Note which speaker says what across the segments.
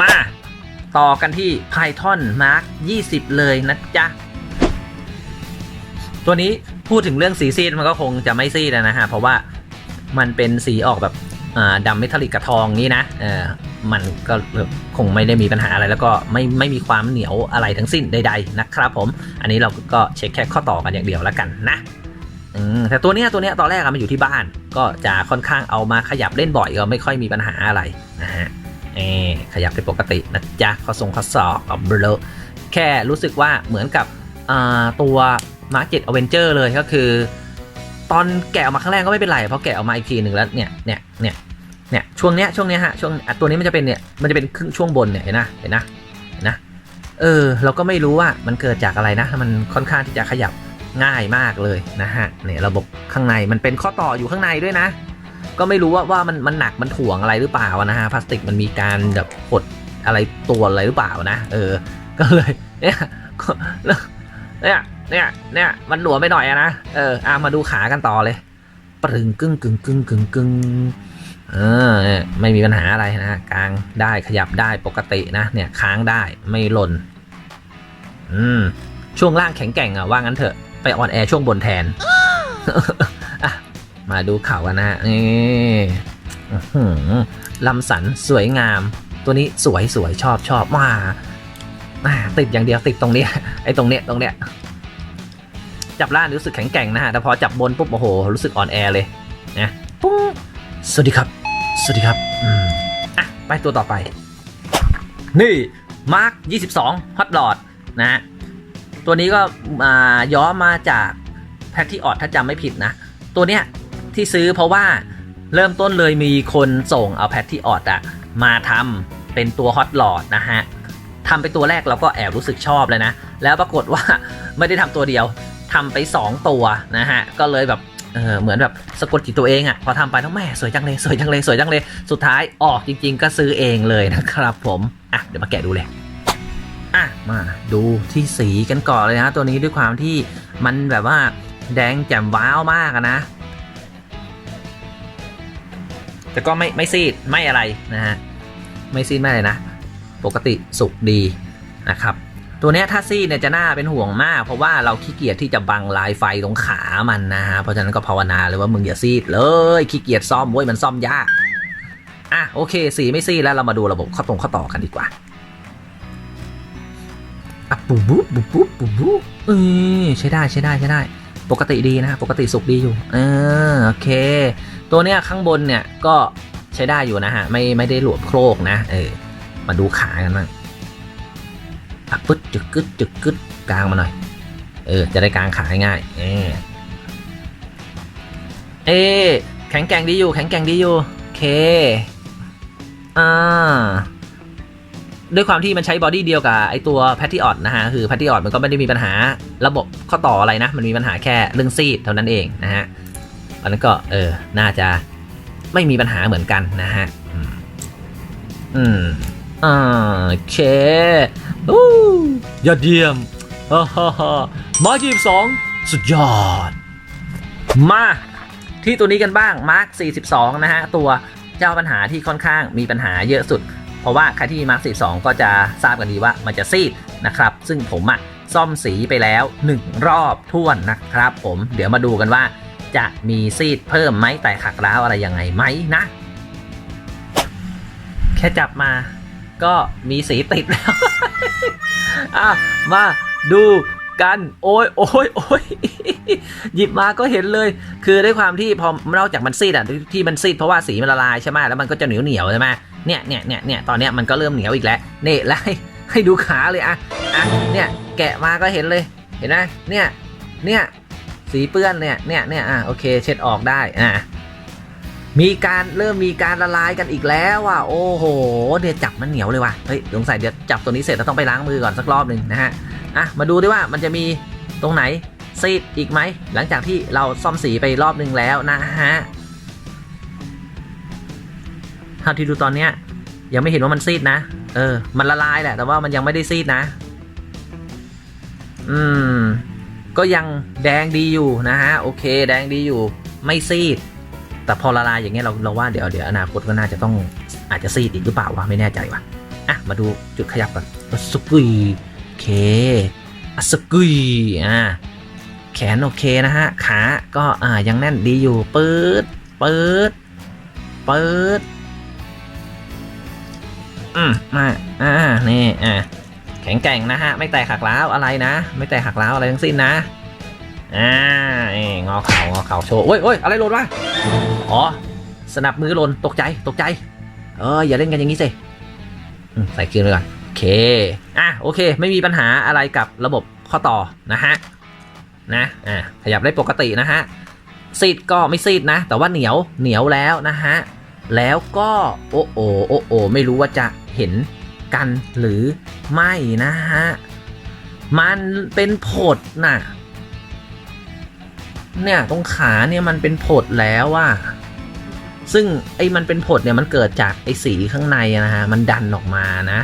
Speaker 1: มาต่อกันที่ Python Mark 20 เลยนะจ๊ะ ตัวนี้พูดถึงเรื่องสีซีดมันก็คงจะไม่ซีดนะฮะ เพราะว่ามันเป็นสีออกแบบอ่าดำเมทัลลิกกับทองนี้นะเออมันก็คงไม่ได้มีปัญหาอะไรแล้วก็ไม่ไม่มีความเหนียวอะไรทั้งสิ้นใดๆนะครับผม อันนี้เราก็เช็คแค่ข้อต่อกันอย่างเดียวแล้วกันนะแต่ตัวเนี้ยตัวเนี้ยตอนแรกอะมันอยู่ที่บ้าน ก็จะค่อนข้างเอามาขยับเล่นบ่อยก็ไม่ค่อยมีปัญหาอะไรนะฮะ อขยับเป็นปกตินะจ๊ะข้อทรงข้อศอกกับเบลอแค่รู้สึกว่าเหมือนกับตัวมาร์เก็ตอเวนเจอร์เลยก็คือ ตอนแกะออกมาครั้งแรกก็ไม่เป็นไรเพราะแกะออกมาอีกทีหนึ่งแล้วเนี่ยเนี่ยเนี่ยเนี่ยช่วงเนี้ยช่วงเนี้ยฮะช่วงตัวนี้มันจะเป็นเนี่ยมันจะเป็นครึ่งช่วงบนเนี่ยเห็นนะเห็นนะเห็นนะเออเราก็ไม่รู้ว่ามันเกิดจากอะไรนะ มันค่อนข้างที่จะขยับง่ายมากเลยนะฮะเนี่ยระบบข้างในมันเป็นข้อต่ออยู่ข้างในด้วยนะ ก็ไม่รู้ว่าว่ามันมันหนักมันถ่วงอะไรหรือเปล่านะฮะพลาสติกมันมีการแบบหดอะไรตัวอะไรหรือเปล่านะ เออ ก็เลยเนี่ยเนี่ยเนี่ยเนี่ยมันหลวมไปหน่อยนะเอออามาดูขากันต่อเลยปรึงกึ่งกึ่งกึ่งกึ่งกึ่งเออไม่มีปัญหาอะไรนะกลางได้ขยับได้ปกตินะ เนี่ยค้างได้ไม่หล่นอืมช่วงล่างแข็งแกร่งอะว่างั้นเถอะไปออนแอร์ช่วงบนแทน มาดูเขากันนะฮะนี่อื้อหือลำสันสวยงาม ตัวนี้สวยสวยชอบชอบมาอ่าติดอย่างเดียวติดตรงเนี้ยไอ้ตรงเนี้ยตรงเนี้ยจับล่างรู้สึกแข็งแกร่งนะฮะแต่พอจับบนปุ๊บโอ้โหรู้สึกอ่อนแอเลยนะปุ้งสวัสดีครับ สวัสดีครับอืมอะไปตัวต่อไป นี่มาร์ค22ฮอตหลอดนะ ตัวนี้ก็อ่าย้อมมาจากแพทที่ออดถ้าจำไม่ผิดนะ ตัวเนี้ย ที่ซื้อเพราะว่าเริ่มต้นเลยมีคนส่งเอาแพทที่ออดอะมาทำเป็นตัวฮอตหลอดนะฮะทำไปตัวแรกเราก็แอบรู้สึกชอบเลยนะ แล้วปรากฏว่าไม่ได้ทำตัวเดียวทำไป 2 ตัวนะฮะ ก็เลยแบบเออเหมือนแบบสะกดจิตตัวเองอะพอทำไปต้องแม่สวยจังเลยสวยจังเลยสวยจังเลยสุดท้ายออกจริง ๆ ก็ซื้อเองเลยนะครับผม อะเดี๋ยวมาแกะดูเลยอะมาดูที่สีกันก่อนเลยนะ ตัวนี้ด้วยความที่มันแบบว่าแดงแจ่มว้าวมากนะ แต่ก็ไม่ไม่ซีดไม่อะไรนะฮะไม่ซีดไม่อะไรนะ ปกติสุกดีนะครับตัวเนี้ยถ้าซีดเนี่ยจะน่าเป็นห่วงมาก เพราะว่าเราขี้เกียจที่จะบังลายไฟตรงขามันนะฮะเพราะฉะนั้นก็ภาวนาเลยว่ามึงอย่าซีดเลยขี้เกียจซ่อมเว้ยมันซ่อมยากอะโอเคสีไม่ซีดแล้วเรามาดูระบบข้อตรงข้อต่อกันดีกว่าอะปุ๊บปุ๊บปุ๊บปุ๊บปุ๊บปุบเออใช้ได้ใช้ได้ใช้ได้ ปกติดีนะปกติสุกดีอยู่เออโอเค ตัวเนี้ยข้างบนเนี่ยก็ใช้ได้อยู่นะฮะไม่ไม่ได้หลวมโครกนะเออมาดูขากันบ้างอะปึ๊ดจึกกึดจึกกึดกลางมาหน่อย เออ จะได้กลางขาง่ายเออเอะแข็งแกร่งดีอยู่ แข็งแกร่งดีอยู่ โอเค อ่า ด้วยความที่มันใช้บอดี้เดียวกับไอตัวแพทติออดนะฮะคือแพทติออดมันก็ไม่ได้มีปัญหาระบบข้อต่ออะไรนะ มันมีปัญหาแค่เรื่องซีดเท่านั้นเองนะฮะอันนั้นก็เออน่าจะไม่มีปัญหาเหมือนกันนะฮะอืมอ่าโอเคอู้ยอดเยี่ยมฮ่าฮ่าฮ่ามาร์คยี่สองสุดยอด มาที่ตัวนี้กันบ้างมาร์ค42 นะฮะ ตัวเจ้าปัญหาที่ค่อนข้างมีปัญหาเยอะสุด เพราะว่าใครที่มีมาร์ค42 ก็จะทราบกันดีว่ามันจะซีดนะครับ ซึ่งผมอะซ่อมสีไปแล้ว 1 รอบท่วนนะครับ ผมเดี๋ยวมาดูกันว่า จะมีซีดเพิ่มไหมแต่ขักร้าวอะไรยังไงไหมนะ แค่จับมาก็มีสีติดแล้วอะมาดูกันโอ้ยโอ้ยโอ้ยหยิบมาก็เห็นเลย คือด้วยความที่พอนอกจากมันซีดอะที่มันซีดเพราะว่าสีมันละลายใช่ไหมแล้วมันก็จะเหนียวเหนียวใช่ไหม เนี่ยเนี่ยเนี่ยเนี่ยตอนเนี้ยมันก็เริ่มเหนียวอีกแล้วนี่แล้วให้ให้ดูขาเลยอะอะเนี่ยแกะมาก็เห็นเลยเห็นไหมเนี่ยเนี่ยสีเปื้อนเนี่ยเนี่ยเนี่ยอะโอเคเช็ดออกได้อะมีการเริ่มมีการละลายกันอีกแล้วอะโอ้โหเดี๋ยวจับมันเหนียวเลยว่ะเฮ้ยสงสัยเดี๋ยวจับตัวนี้เสร็จแล้วต้องไปล้างมือก่อนสักรอบหนึ่งนะฮะอะมาดูดิว่ามันจะมีตรงไหนซีดอีกไหมหลังจากที่เราซ่อมสีไปรอบหนึ่งแล้วนะฮะ เท่าที่ดูตอนเนี้ย ยังไม่เห็นว่ามันซีดนะ เออ มันละลายแหละ แต่ว่ามันยังไม่ได้ซีดนะ อืม ก็ยังแดงดีอยู่นะฮะ โอเค แดงดีอยู่ ไม่ซีด แต่พอละลายอย่างเงี้ยเราเราว่าเดี๋ยวเดี๋ยวอนาคตก็น่าจะต้องอาจจะซีดอีกหรือเปล่าวะไม่แน่ใจว่ะ อะ มาดูจุดขยับก่อนอัสกุยโอเคอสกุยอ่าแขนโอเคนะฮะ ขา ก็อ่ายังแน่นดีอยู่ ปื๊ด ปื๊ด ปื๊ด อืมมาอ่านี่อ่าแข็งแกร่งนะฮะ ไม่แตกหักล้าวอะไรนะ ไม่แตกหักล้าวอะไรทั้งสิ้นนะอ่าเอ้งอเข่างอเข่าโชว์โอ้ยโอ้ยอะไรหล่นวะอ๋อสนับมือหล่นตกใจตกใจ เอออย่าเล่นกันอย่างนี้สิใส่คืนไปก่อนโอเคอะโอเค ไม่มีปัญหาอะไรกับระบบข้อต่อนะฮะนะอะขยับได้ปกตินะฮะซีดก็ไม่ซีดนะ แต่ว่าเหนียวเหนียวแล้วนะฮะ แล้วก็โอ้โอโอ้โอไม่รู้ว่าจะเห็นกันหรือไม่นะฮะ มันเป็นผดน่ะ เนี่ยตรงขาเนี่ยมันเป็นผดแล้วว่าซึ่งไอ้มันเป็นผดเนี่ยมันเกิดจากไอ้สีข้างในนะฮะมันดันออกมานะ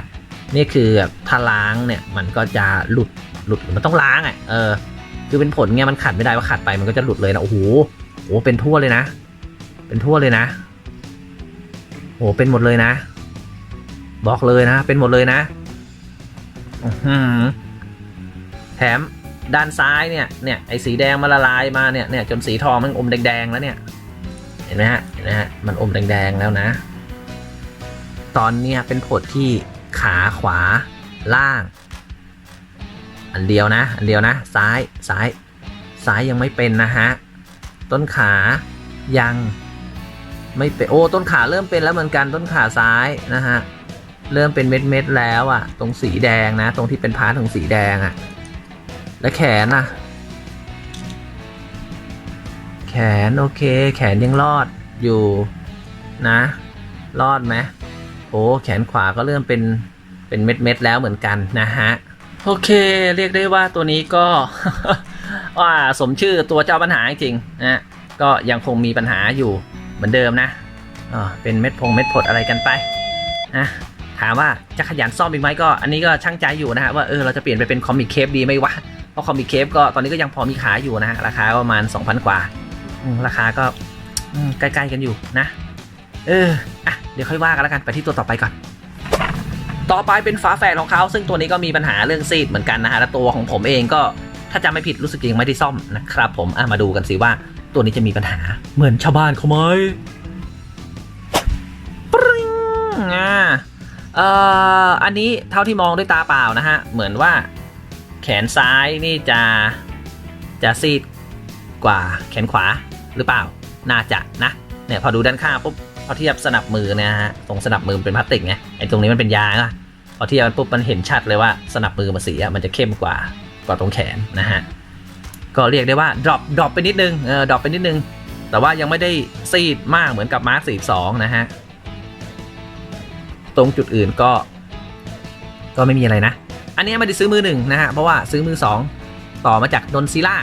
Speaker 1: นี่คือแบบถ้าล้างเนี่ยมันก็จะหลุดหลุดมันต้องล้างอะเออ คือเป็นผลไงมันขัดไม่ได้ว่าขัดไปมันก็จะหลุดเลยนะโอ้โหโอ้เป็นทั่วเลยนะ เป็นทั่วเลยนะ โอ้เป็นหมดเลยนะบอกเลยนะ เป็นหมดเลยนะแถมด้านซ้ายเนี่ย เนี่ย ไอ้สีแดงมาละลายมาเนี่ย เนี่ยจนสีทองมันอมแดงๆแล้วเนี่ย เห็นไหมฮะ เห็นไหมฮะ มันอมแดงๆแล้วนะ ตอนเนี้ยเป็นผดที่ขาขวาล่าง อันเดียวนะ อันเดียวนะ ซ้าย ซ้าย ซ้ายยังไม่เป็นนะฮะ ต้นขายัง ไม่เป็นโอ้ต้นขาเริ่มเป็นแล้วเหมือนกันต้นขาซ้ายนะฮะเริ่มเป็นเม็ดเม็ดๆแล้วอะตรงสีแดงนะ ตรงที่เป็นพาร์ทของสีแดงอะและแขนอะแขนโอเค แขนยังรอดอยู่นะ รอดไหมโอ้แขนขวาก็เริ่มเป็นเป็นเม็ดเม็ดๆแล้วเหมือนกันนะฮะโอเค เรียกได้ว่าตัวนี้ก็ว่าสมชื่อตัวเจ้าปัญหาจริงนะก็ยังคงมีปัญหาอยู่ เหมือนเดิมนะอ่าเป็นเม็ดพงเม็ดผดอะไรกันไปนะถามว่าจะขยันซ่อมอีกไหมก็อันนี้ก็ช่างใจอยู่นะฮะว่าเออเราจะเปลี่ยนไปเป็นคอมิกเคปดีไหมวะเพราะคอมิกเคปก็ตอนนี้ก็ยังพอมีขายอยู่นะฮะราคาประมาณ 2,000 กว่า ราคาก็ใกล้ๆกันอยู่นะ เอออะเดี๋ยวค่อยว่ากันแล้วกันไปที่ตัวต่อไปก่อน ต่อไปเป็นฝาแฝดของเขาซึ่งตัวนี้ก็มีปัญหาเรื่องซีดเหมือนกันนะฮะและตัวของผมเองก็ถ้าจำไม่ผิดรู้สึกยังไม่ได้ซ่อมนะครับผมอะมาดูกันสิว่า ตัวนี้จะมีปัญหาเหมือนชาวบ้านเขาไหมปริ้งอ่าเอ่ออันนี้เท่าที่มองด้วยตาเปล่านะฮะ เหมือนว่าแขนซ้ายนี่จะจะซีดกว่าแขนขวาหรือเปล่า น่าจะนะ เนี่ยพอดูด้านข้างปุ๊บพอเทียบสนับมือนะฮะ ตรงสนับมือเป็นพลาสติกไง ไอ้ตรงนี้มันเป็นยางอะพอเทียบปุ๊บมันเห็นชัดเลยว่าสนับมือมันสีอะมันจะเข้มกว่ากว่าตรงแขนนะฮะ ก็เรียกได้ว่า drop drop ไปนิดนึงเออ drop ไปนิดนึง แต่ว่ายังไม่ได้ซีดมากเหมือนกับมาร์ค42นะฮะ ตรงจุดอื่นก็ ก็ไม่มีอะไรนะ อันนี้ไม่ได้ซื้อมือหนึ่งนะฮะ เพราะว่าซื้อมือสองต่อมาจากดนซิล่า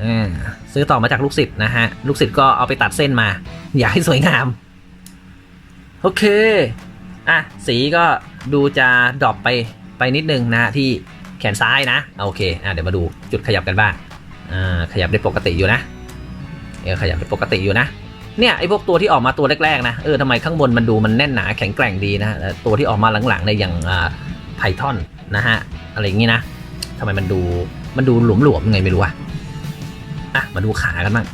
Speaker 1: เออซื้อต่อมาจากลูกศิษย์นะฮะ ลูกศิษย์ก็เอาไปตัดเส้นมา อยากให้สวยงาม โอเค อะ สีก็ดูจะดรอปไปไปนิดนึงนะที่ แขนซ้ายนะโอเคอะเดี๋ยวมาดูจุดขยับกันบ้างอ่าขยับได้ปกติอยู่นะเออขยับได้ปกติอยู่นะเนี่ยไอ้พวกตัวที่ออกมาตัวแรกๆนะเออทำไมข้างบนมันดูมันแน่นหนาแข็งแกร่งดีนะตัวที่ออกมาหลังๆในอย่างไพทอนนะฮะอะไรอย่างงี้นะทำไมมันดูมันดูหลวมๆยังไงไม่รู้อะอะมาดูขากันบ้าง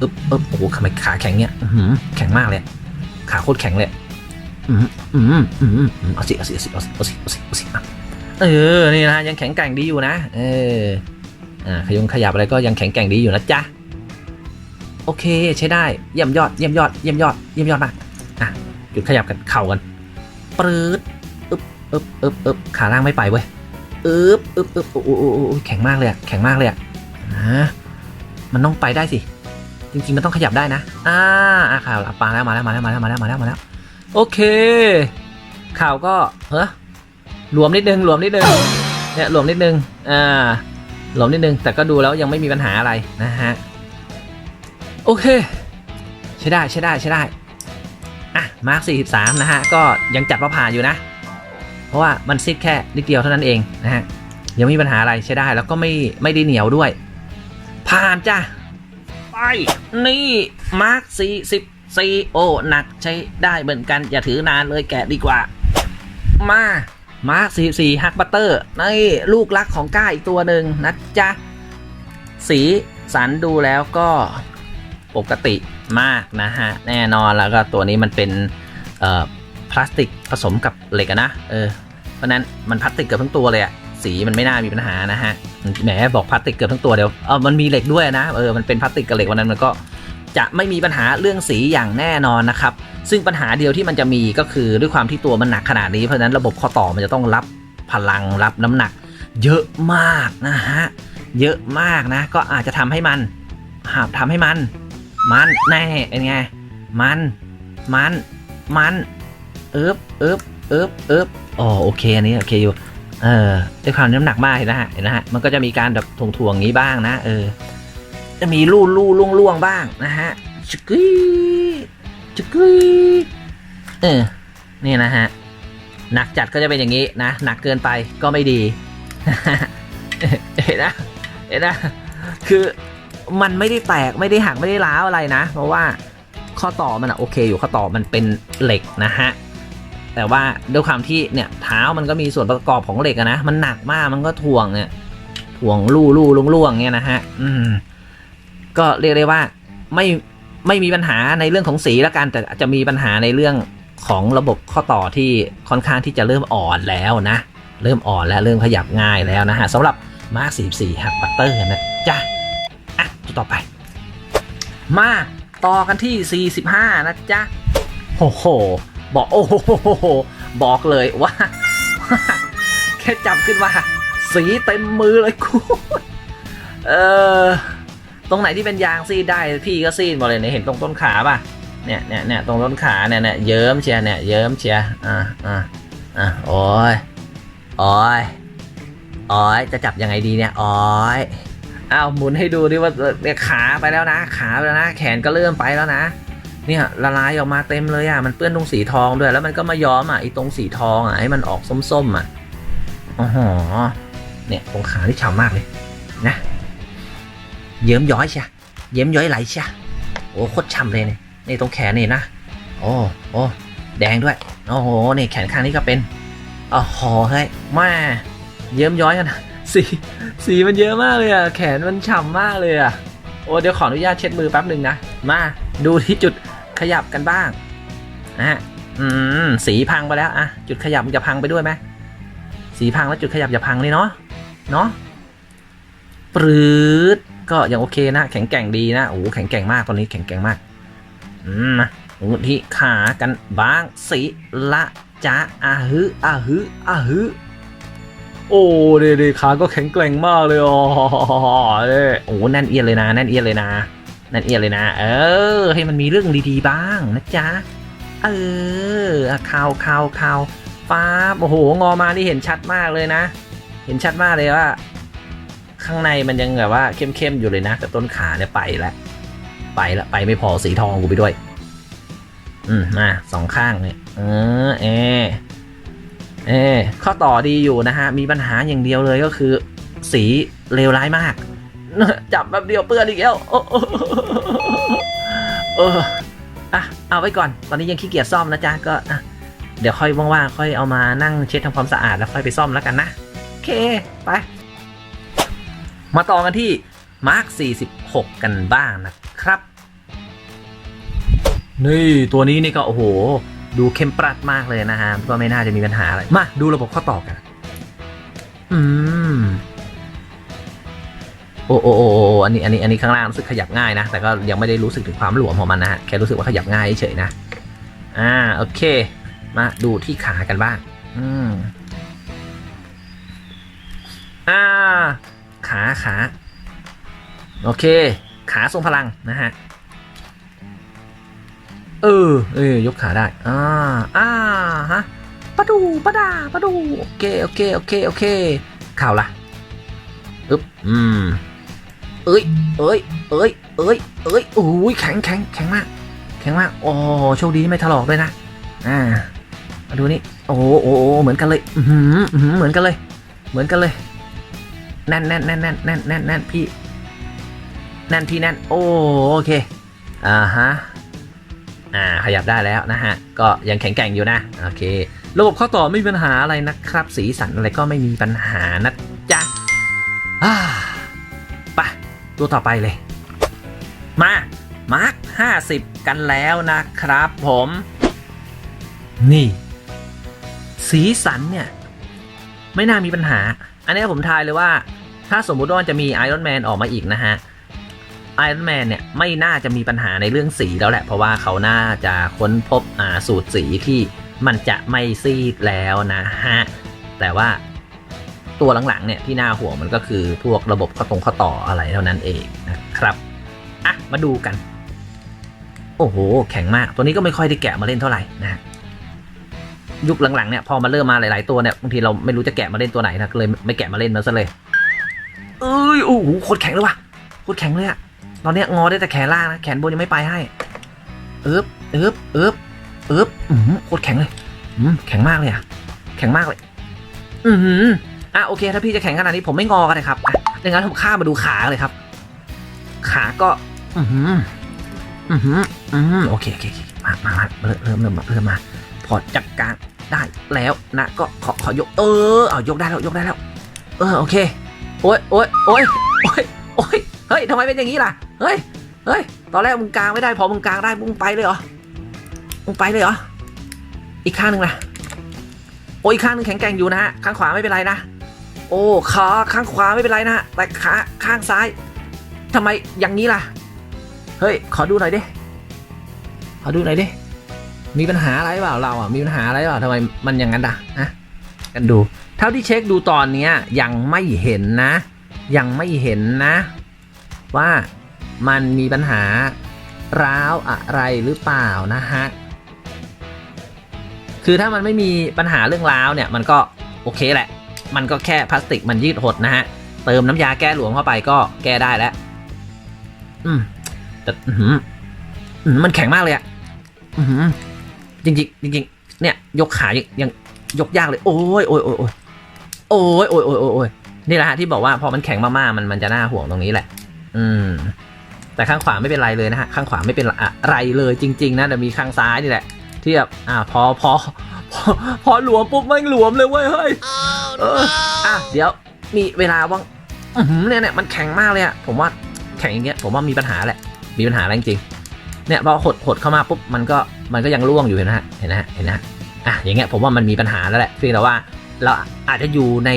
Speaker 1: อึ๊บอึ๊บโอ้โหทำไมขาแข็งเนี่ยอื้อหือแข็งมากเลยขาโคตรแข็งเลยอืมอืมอืมอืมเอาสิเอาสิเอาสิเอาสิเอาสิเอาสิ เออ นี่นะยังแข็งแกร่งดีอยู่นะ เออ อ่า ขยงขยับอะไรก็ยังแข็งแกร่งดีอยู่นะจ๊ะ โอเคใช้ได้เยี่ยมยอดเยี่ยมยอดเยี่ยมยอดเยี่ยมยอดมากอะหยุดขยับกันเข่ากันปรื๊ดอึบอึบอึบอึบขาล่างไม่ไปเว้ยอึบอึบอึบโอ้โหแข็งมากเลยอะแข็งมากเลยอะอ่ามันต้องไปได้สิ จริงๆมันต้องขยับได้นะ อ่าอะข่าวปาแล้วมาแล้วมาแล้วมาแล้วมาแล้วมาแล้วมาแล้ว โอเค ข่าวก็เฮ้อ หลวมนิดนึงหลวมนิดนึงเนี่ยหลวมนิดนึงอ่าหลวมนิดนึงแต่ก็ดูแล้วยังไม่มีปัญหาอะไรนะฮะโอเค ใช้ได้ใช้ได้ใช้ได้อะมาร์ค43 นะฮะ ก็ยังจัดว่าผ่านอยู่นะ เพราะว่ามันซิดแค่นิดเดียวเท่านั้นเองนะฮะยังไม่มีปัญหาอะไรใช้ได้แล้วก็ไม่ไม่ได้เหนียวด้วย ผ่านจ้ะไปนี่มาร์ค44โอหนักใช้ได้เหมือนกัน อย่าถือนานเลยแกะดีกว่า มา มาสีสีฮักบัตเตอร์ในลูกรักของก้าอีกตัวหนึ่งนะจ๊ะ สีสันดูแล้วก็ปกติมากนะฮะ แน่นอนแล้วก็ตัวนี้มันเป็นพลาสติกผสมกับเหล็กนะเออเพราะนั้นมันพลาสติกเกือบทั้งตัวเลยอะสีมันไม่น่ามีปัญหานะฮะแหมบอกพลาสติกเกือบทั้งตัวเดียวเออมันมีเหล็กด้วยนะเออมันเป็นพลาสติกกับเหล็กวันนั้นมันก็ จะไม่มีปัญหาเรื่องสีอย่างแน่นอนนะครับ ซึ่งปัญหาเดียวที่มันจะมีก็คือด้วยความที่ตัวมันหนักขนาดนี้เพราะฉะนั้นระบบข้อต่อมันจะต้องรับพลังรับน้ำหนัก เยอะมากนะฮะเยอะมากนะ ก็อาจจะทำให้มันหาทำให้มัน มันแน่เป็นไงมันมันมันเอิบเอิบเอิบเอิบอ๋อโอเคอันนี้โอเคอยู่เออด้วยความน้ำหนักมากเห็นนะฮะเห็นนะฮะมันก็จะมีการแบบถ่วงๆอย่างนี้บ้างนะเออ จะมีลู่ลู่ล่วงล่วงบ้างนะฮะจุกกี้จุกกี้เออนี่นะฮะหนักจัดก็จะเป็นอย่างนี้นะหนักเกินไปก็ไม่ดีเห็นนะเห็นนะคือมันไม่ได้แตกไม่ได้หักไม่ได้ร้าวอะไรนะ เพราะว่าข้อต่อมันอะโอเคอยู่ข้อต่อมันเป็นเหล็กนะฮะแต่ว่าด้วยความที่เนี่ยเท้ามันก็มีส่วนประกอบของเหล็กนะ มันหนักมากมันก็ถ่วงเนี่ยถ่วงลู่ลู่ล่วงล่วงเนี่ยนะฮะ อืม ก็เรียกได้ว่าไม่ไม่มีปัญหาในเรื่องของสีแล้วกันแต่จะมีปัญหาในเรื่องของระบบข้อต่อที่ค่อนข้างที่จะเริ่มอ่อนแล้วนะ เริ่มอ่อนแล้วเริ่มขยับง่ายแล้วนะฮะสำหรับมาร์ค44หักบัตเตอร์นะจ๊ะอะตัวต่อไป มาต่อกันที่ 45 นะจ๊ะโอ้โห บอกโอ้โหบอกเลยว่าแค่จับขึ้นมา สีเต็มมือเลยคุณเออ ตรงไหนที่เป็นยางซีดได้พี่ก็ซีดหมดเลยเนี่ยเห็นตรงต้นขาป่ะเนี่ยเนี่ยเนี่ยตรงต้นขาเนี่ยเนี่ยเยิ้มเชียเนี่ยเยิ้มเชียอะอะอะโอ้ยโอ้ยอ้ยจะจับยังไงดีเนี่ยอ้อยอ้าวหมุนให้ดูดิว่าเนี่ยขาไปแล้วนะ ขาไปแล้วนะ แขนก็เริ่มไปแล้วนะ เนี่ยละลายออกมาเต็มเลยอะมันเปื้อนตรงสีทองด้วย แล้วมันก็มาย้อมอะไอ้ตรงสีทองอะให้มันออกส้มๆอะอ๋อเนี่ยตรงขาที่ฉ่ำมากเลยนะ เยิ้มย้อยใช่เยิ้มย้อยไหลใช่โอ้โคตรฉ่ำเลยเนี่ยนี่ตรงแขนนี่นะโอ้โอ้แดงด้วยโอ้โหนี่แขนข้างนี้ก็เป็นอ๋อเฮ้ยแม่เยิ้มย้อยกันสีสีมันเยอะมากเลยอะแขนมันฉ่ำมากเลยอะโอ้เดี๋ยวขออนุญาตเช็ดมือแป๊บหนึ่งนะมาดูที่จุดขยับกันบ้างนะฮะอืมสีพังไปแล้วอะจุดขยับมันจะพังไปด้วยไหมสีพังแล้วจุดขยับจะพังเลยเนาะเนาะปรืด ก็ยังโอเคนะแข็งแกร่งดีนะโอ้แข็งแกร่งมากตอนนี้แข็งแกร่งมากอืมมาดูที่ขากันบ้างสีละจ้าอาฮึอาฮึอาฮึโอ้เดๆขาก็แข็งแกร่งมากเลยอ๋อโอ้แน่นเอียดเลยนะแน่นเอียดเลยนะแน่นเอียดเลยนะ เออ ให้มันมีเรื่องดีๆบ้างนะจ๊ะเออข่าวข่าวข่าวฟ้าโอ้โหงอมานี่เห็นชัดมากเลยนะ เห็นชัดมากเลยว่า ข้างในมันยังแบบว่าเข้มๆอยู่เลยนะ แต่ต้นขาเนี่ยไปแล้วไปแล้วไปไม่พอสีทองกูไปด้วย อืมมาสองข้างเนี่ยเออเอเออข้อต่อดีอยู่นะฮะ มีปัญหาอย่างเดียวเลยก็คือ สีเลวร้ายมาก จับแบบเดียวเปื้อนอีกแล้วโอ้โอ้เอออะเอาไว้ก่อน ตอนนี้ยังขี้เกียจซ่อมนะจ๊ะ ก็อะเดี๋ยวค่อยว่างๆค่อยเอามานั่งเช็ดทำความสะอาดแล้วค่อยไปซ่อมแล้วกันนะ โอเค ไป มาต่อกันที่มาร์ค46 กันบ้างนะครับ นี่ตัวนี้นี่ก็โอ้โห ดูเข้มปรัดมากเลยนะฮะ ก็ไม่น่าจะมีปัญหาอะไร มาดูระบบข้อต่อกัน อืม โอ้โอ้โอ้อันนี้ อันนี้ อันนี้ข้างล่างรู้สึกขยับง่ายนะ แต่ก็ยังไม่ได้รู้สึกถึงความหลวมของมันนะฮะ แค่รู้สึกว่าขยับง่ายเฉยๆนะ อ่า โอเค มาดูที่ขากันบ้าง อืม อ่า ขาขาโอเค ขาทรงพลังนะฮะเออเออยกขาได้อ่าอ่าฮะปะดูปะดาปะดูโอเคโอเคโอเคโอเคข่าวละอึ๊บอืมเอ้ยเอ้ยเอ้ยเอ้ยเอ้ยโอ้ยแข็งแข็งแข็งมาก แข็งมากโอ้โชคดีไม่ถลอกเลยนะอ่ามาดูนี่โอ้โหโอ้เหมือนกันเลย อือหืออื้อหือเหมือนกันเลย เหมือนกันเลย น่นแน่นแน่นแน่นแน่นแน่นแน่นพี่แน่นพี่แน่นโอโอเคอ่าฮะอ่าขยับได้แล้วนะฮะ ก็ยังแข็งแกร่งอยู่นะ โอเค ระบบข้อต่อไม่มีปัญหาอะไรนะครับ สีสันอะไรก็ไม่มีปัญหานะจ๊ะอ่าไปตัวต่อไปเลย มามาร์ค50 กันแล้วนะครับผม นี่ สีสันเนี่ย ไม่น่ามีปัญหา นนี้ผมทายเลยว่า ถ้าสมมุติว่าจะมีไอรอนแมนออกมาอีกนะฮะไอรอนแมนเนี่ยไม่น่าจะมีปัญหาในเรื่องสีแล้วแหละ เพราะว่าเขาน่าจะค้นพบอ่าสูตรสีที่มันจะไม่ซีดแล้วนะฮะ แต่ว่าตัวหลังๆเนี่ยที่น่าห่วงมันก็คือพวกระบบข้อตรงข้อต่ออะไรเท่านั้นเองนะครับอะมาดูกัน โอ้โห แข็งมาก ตัวนี้ก็ไม่ค่อยได้แกะมาเล่นเท่าไหร่นะฮะ ยุคหลังๆเนี่ยพอมาเริ่มมาหลายๆตัวเนี่ยบางทีเราไม่รู้จะแกะมาเล่นตัวไหนนะก็เลยไม่แกะมาเล่นมันซะเลยเอ้ยโอ้โหโคตรแข็งเลยว่ะโคตรแข็งเลยอะตอนเนี้ยงอได้แต่แขนล่างนะแขนบนยังไม่ไปให้เอิบเอิบเอิบเอิบอืมโคตรแข็งเลยอืมแข็งมากเลยอะแข็งมากเลย อืมอะโอเคถ้าพี่จะแข็งขนาดนี้ผมไม่งอกันเลยครับอะดังนั้นผมข้ามาดูขาเลยครับ ขาก็ อืมอืมอืมโอเคโอเคมามาเริ่มเริ่มเริ่มมาเริ่มมาพอจัดการ ได้แล้วนะก็ขอขอยกเออเอายกได้แล้วยกได้แล้ว เออโอเคโอ้ยโอ้ยโอ้ยโอ้ยโอ้ยเฮ้ยทำไมเป็นอย่างนี้ล่ะเฮ้ยเฮ้ยตอนแรกมึงกลางไม่ได้พอมึงกลางได้มึงไปเลยเหรอมึงไปเลยเหรออีกข้างหนึ่งล่ะโอ้ยอีกข้างหนึ่งแข็งแกร่งอยู่นะฮะข้างขวาไม่เป็นไรนะ โอ้ขาข้างขวาไม่เป็นไรนะแต่ขาข้างซ้ายทำไมอย่างนี้ล่ะ เฮ้ย ขอดูหน่อยดิขอดูหน่อยดิ มีปัญหาอะไรเปล่าเราอะมีปัญหาอะไรเปล่าทำไมมันอย่างนั้นอะฮะกันดู เท่าที่เช็คดูตอนเนี้ยยังไม่เห็นนะ ยังไม่เห็นนะ ว่ามันมีปัญหาร้าวอะไรหรือเปล่านะฮะคือถ้ามันไม่มีปัญหาเรื่องร้าวเนี่ยมันก็โอเคแหละ มันก็แค่พลาสติกมันยืดหดนะฮะ เติมน้ำยาแก้หลวมเข้าไปก็แก้ได้แล้ว อืมแต่อื้อหืออื้อหือมันแข็งมากเลยอะอื อหือจริงจริงเนี่ยยกขายังยังยกยากเลย โอ้ยโอ้ยโอ้ยโอ้ยโอ้ยโอ้ยโอ้ยโอ้ยอยนี่แหละฮะที่บอกว่าพอมันแข็งมากๆมันมันจะน่าห่วงตรงนี้แหละ อืม แต่ข้างขวาไม่เป็นไรเลยนะฮะข้างขวาไม่เป็นอะไรเลยจริง ๆนะแต่มีข้างซ้ายนี่แหละที่แบบอ่าพอพอพอพอหลวมปุ๊บไม่งหลวมเลยเว้ยเฮ้ยเอออะเดี๋ยวมีเวลาว่างเนี่ยเนี่ยมันแข็งมากเลยอะผมว่าแข็งอย่างเงี้ยผมว่ามีปัญหาแหละ มีปัญหาอะไรจริงเนี่ยพอหดหดเข้ามาปุ๊บมันก็ มันก็ยังร่วงอยู่เห็นนะฮะเห็นนะฮะเห็นนะฮะอะอย่างเงี้ยผมว่ามันมีปัญหาแล้วแหละเพียงแต่ว่าเราอาจจะอยู่ใน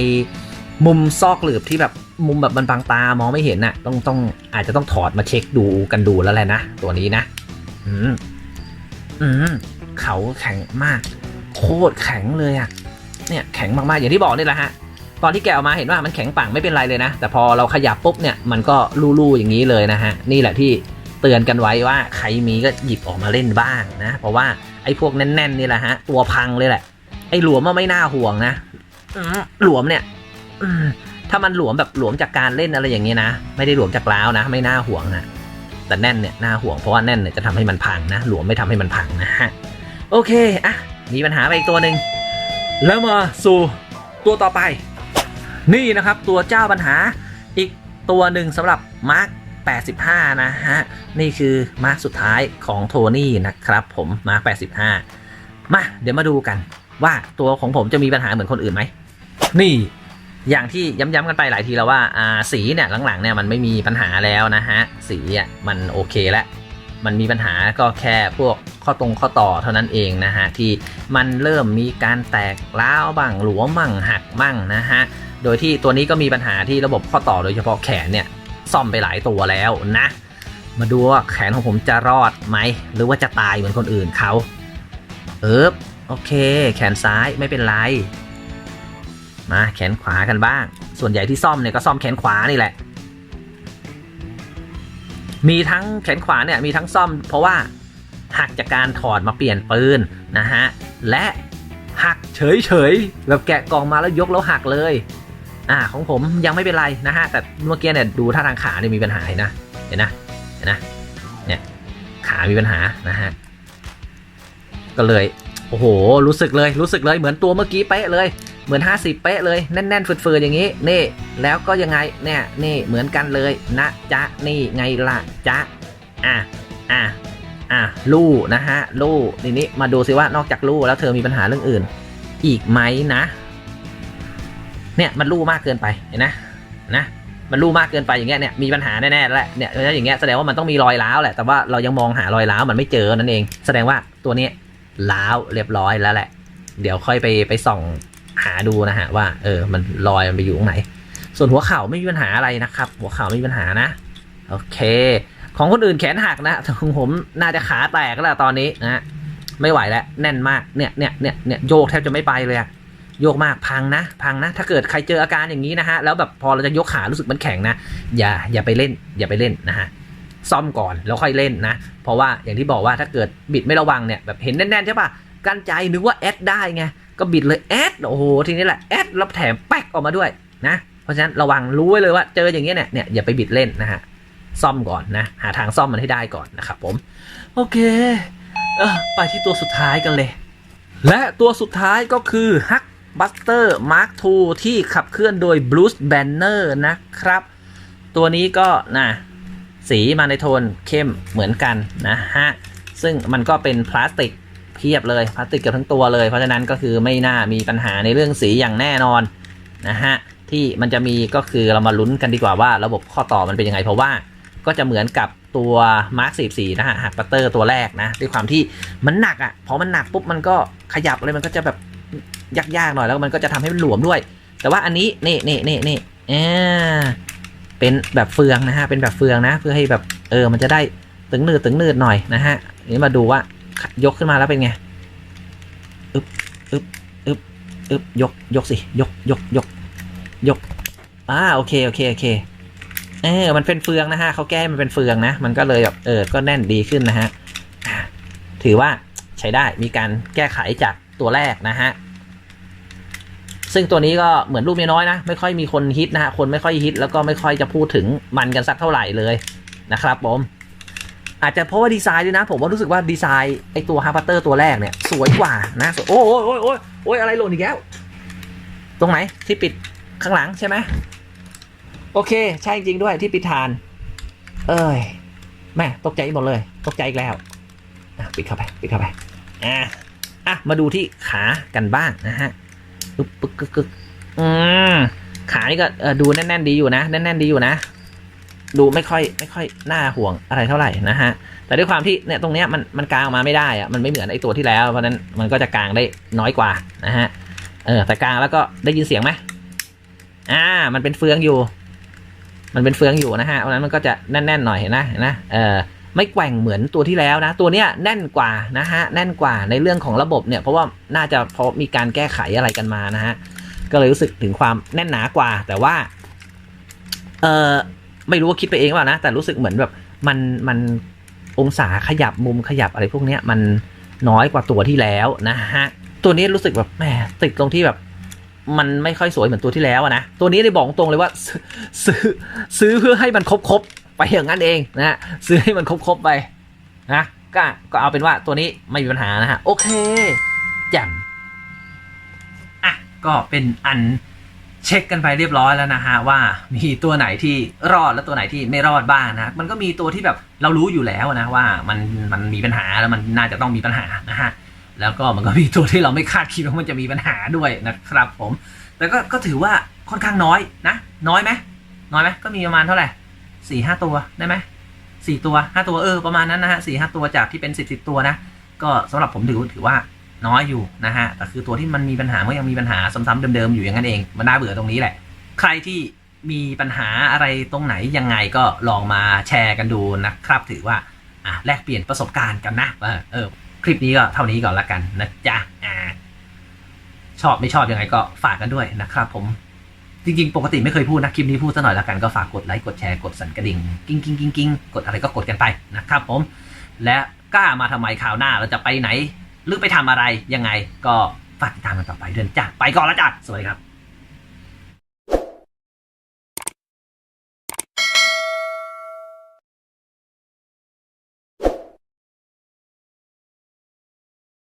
Speaker 1: มุมซอกหลืบที่แบบมุมแบบมันบางตามองไม่เห็นน่ะ ต้องต้องอาจจะต้องถอดมาเช็คดูกันดูแล้วแหละนะตัวนี้นะ อืมอืมเขาแข็งมาก โคตรแข็งเลยอะเนี่ยแข็งมากๆอย่างที่บอกนี่แหละฮะตอนที่แกออกมาเห็นว่ามันแข็งปังไม่เป็นไรเลยนะ แต่พอเราขยับปุ๊บเนี่ยมันก็ลู่ๆอย่างนี้เลยนะฮะนี่แหละที่ เตือนกันไว้ว่าใครมีก็หยิบออกมาเล่นบ้างนะ เพราะว่าไอ้พวกแน่นๆนี่แหละฮะ ตัวพังเลยแหละ ไอ้หลวมมันไม่น่าห่วงนะหลวมเนี่ยถ้ามันหลวมแบบหลวมจากการเล่นอะไรอย่างนี้นะ ไม่ได้หลวมจากล้าวนะ ไม่น่าห่วงนะแต่แน่นเนี่ยน่าห่วงเพราะว่าแน่นเนี่ยจะทำให้มันพังนะ หลวมไม่ทำให้มันพังนะฮะโอเคอะมีปัญหาไปอีกตัวหนึ่งแล้วมาสู่ตัวต่อไป นี่นะครับตัวเจ้าปัญหาอีกตัวหนึ่งสำหรับมาร์ค 85 นะฮะ นี่คือมาร์คสุดท้ายของโทนี่นะครับผมมาร์ค85 มา เดี๋ยวมาดูกันว่าตัวของผมจะมีปัญหาเหมือนคนอื่นไหม นี่อย่างที่ย้ำๆกันไปหลายทีแล้วว่าอ่าสีเนี่ยหลังๆเนี่ยมันไม่มีปัญหาแล้วนะฮะ สีอะมันโอเคแล้วมันมีปัญหาก็แค่พวกข้อตรงข้อต่อเท่านั้นเองนะฮะ ที่มันเริ่มมีการแตกร้าวบ้างหลวมมั่งหักมั่งนะฮะ โดยที่ตัวนี้ก็มีปัญหาที่ระบบข้อต่อโดยเฉพาะแขนเนี่ย ซ่อมไปหลายตัวแล้วนะ มาดูว่าแขนของผมจะรอดไหม หรือว่าจะตายเหมือนคนอื่นเขาเอิบโอเค แขนซ้ายไม่เป็นไร มาแขนขวากันบ้าง ส่วนใหญ่ที่ซ่อมเนี่ยก็ซ่อมแขนขวานี่แหละ มีทั้งแขนขวาเนี่ยมีทั้งซ่อม เพราะว่าหักจากการถอดมาเปลี่ยนปืนนะฮะ และหักเฉยๆแบบแกะกล่องมาแล้วยกแล้วหักเลย อ่าของผมยังไม่เป็นไรนะฮะแต่เมื่อกี้เนี่ยดูท่าทางขาเนี่ยมีปัญหาเห็นนะเห็นนะเห็นนะเนี่ยขามีปัญหานะฮะก็เลยโอ้โหรู้สึกเลยรู้สึกเลยเหมือนตัวเมื่อกี้เป๊ะเลยเหมือน 50 เป๊ะเลยแน่นๆฝืดๆอย่างนี้นี่แล้วก็ยังไงเนี่ยนี่เหมือนกันเลยนะจ๊ะนี่ไงล่ะจ๊ะอะอะอะลู่นะฮะลู่ทีนี้มาดูสิว่านอกจากลู่แล้วเธอมีปัญหาเรื่องอื่น อีกไหมนะ เนี่ยมันรูมากเกินไปเห็นนะนะมันรูมากเกินไปอย่างเงี้ยเนี่ยมีปัญหาแน่ๆแล้วแหละเนี่ยแล้วอย่างเงี้ยแสดงว่ามันต้องมีรอยร้าวแหละแต่ว่าเรายังมองหารอยร้าวมันไม่เจอนั่นเอง แสดงว่าตัวนี้ร้าวเรียบร้อยแล้วแหละ เดี๋ยวค่อยไปไปส่องหาดูนะฮะว่าเออมันรอยมันไปอยู่ตรงไหน ส่วนหัวเข่าไม่มีปัญหาอะไรนะครับ หัวเข่าไม่มีปัญหานะโอเค ของคนอื่นแขนหักนะของผมน่าจะขาแตกแล้วตอนนี้นะฮะไม่ไหวแล้วแน่นมากเนี่ยเนี่ยเนี่ยเนี่ยโยกแทบจะไม่ไปเลยอะ โยกมากพังนะ พังนะ ถ้าเกิดใครเจออาการอย่างนี้นะฮะ แล้วแบบพอเราจะยกขารู้สึกมันแข็งนะ อย่าอย่าไปเล่น อย่าไปเล่นนะฮะ ซ่อมก่อนแล้วค่อยเล่นนะ เพราะว่าอย่างที่บอกว่าถ้าเกิดบิดไม่ระวังเนี่ยแบบเห็นแน่นๆใช่ปะกั้นใจนึกว่าแอดได้ไง ก็บิดเลยแอด โอ้โห ทีนี้แหละแอดแล้วแถมแป๊กออกมาด้วยนะ เพราะฉะนั้นระวังรู้ไว้เลยว่าเจออย่างเงี้ยเนี่ยเนี่ยอย่าไปบิดเล่นนะฮะ ซ่อมก่อนนะ หาทางซ่อมมันให้ได้ก่อนนะครับผม โอเค เออไปที่ตัวสุดท้ายกันเลย และตัวสุดท้ายก็คือฮัก Hack Buster Mark II ที่ขับเคลื่อนโดย Bruce Banner นะครับ ตัวนี้ก็นะสีมาในโทนเข้มเหมือนกันนะฮะ ซึ่งมันก็เป็นพลาสติกเพียบเลยพลาสติกเกือบทั้งตัวเลย เพราะฉะนั้นก็คือไม่น่ามีปัญหาในเรื่องสีอย่างแน่นอนนะฮะ ที่มันจะมีก็คือเรามาลุ้นกันดีกว่าว่าระบบข้อต่อมันเป็นยังไง เพราะว่าก็จะเหมือนกับตัว Mark 44นะฮะหักบัตเตอร์ตัวแรกนะ ด้วยความที่มันหนักอะ่ะพอมันหนักปุ๊บมันก็ขยับเลยมันก็จะแบบ ยากๆหน่อยแล้วมันก็จะทำให้มันหลวมด้วย แต่ว่าอันนี้นี่นี่นี่นี่อ่าเป็นแบบเฟืองนะฮะเป็นแบบเฟืองนะ เพื่อให้แบบเออมันจะได้ตึงหนืดตึงหนืดหน่อยนะฮะนี่มาดูว่ายกขึ้นมาแล้วเป็นไงอึบอึบอึบอึบยกยกสิยกยกยกยกอ่าโอเคโอเคโอเคเออมันเป็นเฟืองนะฮะเขาแก้มันเป็นเฟืองนะ มันก็เลยแบบเออก็แน่นดีขึ้นนะฮะถือว่าใช้ได้มีการแก้ไขจากตัวแรกนะฮะ ซึ่งตัวนี้ก็เหมือนลูกเมียน้อยนะ ไม่ค่อยมีคนฮิตนะฮะ คนไม่ค่อยฮิตแล้วก็ไม่ค่อยจะพูดถึงมันกันสักเท่าไหร่เลยนะครับผม อาจจะเพราะว่าดีไซน์ด้วยนะ ผมว่ารู้สึกว่าดีไซน์ไอตัวฮาร์ปัตเตอร์ตัวแรกเนี่ย สวยกว่านะโอ้ยโอ้ยโอ้ยโอ้ยโอ้อะไรหล่นอีกแล้ว ตรงไหนที่ปิดข้างหลังใช่ไหมโอเค ใช่จริงด้วยที่ปิดทาน เอ้ยแม่ตกใจหมดเลย ตกใจอีกแล้วปิดเข้าไปปิดเข้าไปอะอะมาดูที่ขากันบ้างนะฮะ ปึ๊บปึ๊กกึกกึกอืมขานี่ก็ดูแน่น ๆ ดีอยู่นะ แน่น ๆ ดีอยู่นะ ดูไม่ค่อยไม่ค่อยน่าห่วงอะไรเท่าไหร่นะฮะ แต่ด้วยความที่เนี่ยตรงเนี้ยมันมันกางออกมาไม่ได้อะมันไม่เหมือนไอตัวที่แล้ว เพราะนั้นมันก็จะกางได้น้อยกว่านะฮะ เออ แต่กางแล้วก็ได้ยินเสียงไหมอ่า มันเป็นเฟืองอยู่ มันเป็นเฟืองอยู่นะฮะ เพราะฉะนั้นมันก็จะแน่น ๆ หน่อยเห็นนะเห็นนะ เออ ไม่แกว่งเหมือนตัวที่แล้วนะ ตัวเนี้ยแน่นกว่านะฮะแน่นกว่าในเรื่องของระบบเนี่ยเพราะว่าน่าจะเพราะมีการแก้ไขอะไรกันมานะฮะก็เลยรู้สึกถึงความแน่นหนากว่า แต่ว่าเออไม่รู้ว่าคิดไปเองเปล่านะ แต่รู้สึกเหมือนแบบมันมันองศาขยับมุมขยับอะไรพวกเนี้ยมันน้อยกว่าตัวที่แล้วนะฮะตัวนี้รู้สึกแบบแหมติดตรงที่แบบมันไม่ค่อยสวยเหมือนตัวที่แล้วนะ ตัวนี้ได้บอกตรงเลยว่า ซื้อซื้อเพื่อให้มันครบครบ ไปอย่างนั้นเองนะฮะซื้อให้มันครบๆไปนะก็ก็เอาเป็นว่าตัวนี้ไม่มีปัญหานะฮะโอเคจ่มอะก็เป็นอันเช็คกันไปเรียบร้อยแล้วนะฮะว่ามีตัวไหนที่รอดและตัวไหนที่ไม่รอดบ้างนะมันก็มีตัวที่แบบเรารู้อยู่แล้วนะว่ามันมันมีปัญหาแล้วมันน่าจะต้องมีปัญหานะฮะแล้วก็มันก็มีตัวที่เราไม่คาดคิดว่ามันจะมีปัญหาด้วยนะครับผมแต่ก็ก็ถือว่าค่อนข้างน้อยนะ น้อยไหมน้อยไหมก็มีประมาณเท่าไหร่ สี่ห้าตัวได้ไหมสี่ตัวห้าตัวเออประมาณนั้นนะฮะสี่ห้าตัวจากที่เป็นสิบสิบตัวนะก็สำหรับผมถือถือว่าน้อยอยู่นะฮะแต่คือตัวที่มันมีปัญหาก็ยังมีปัญหาซ้ำๆเดิมๆอยู่อย่างนั้นเองมันน่าเบื่อตรงนี้แหละ ใครที่มีปัญหาอะไรตรงไหนยังไงก็ลองมาแชร์กันดูนะครับ ถือว่าอะแลกเปลี่ยนประสบการณ์กันนะเออคลิปนี้ก็เท่านี้ก่อนละกันนะจ๊ะอ่าชอบไม่ชอบยังไงก็ฝากกันด้วยนะครับผม จริงๆ ปกติไม่เคยพูดนะคลิปนี้พูดซะหน่อยละกันก็ฝากกดไลค์กดแชร์กดสั่นกระดิ่งกิ้งกิ้งกิ้งกิ้งกดอะไรก็กดกันไปนะครับผม และกล้ามาทำไมข่าวหน้าเราจะไปไหน หรือไปทำอะไรยังไงก็ฝากติดตามกันต่อไปเดินจ้ะไปก่อนแล้วจ้ะสวัสดีครับ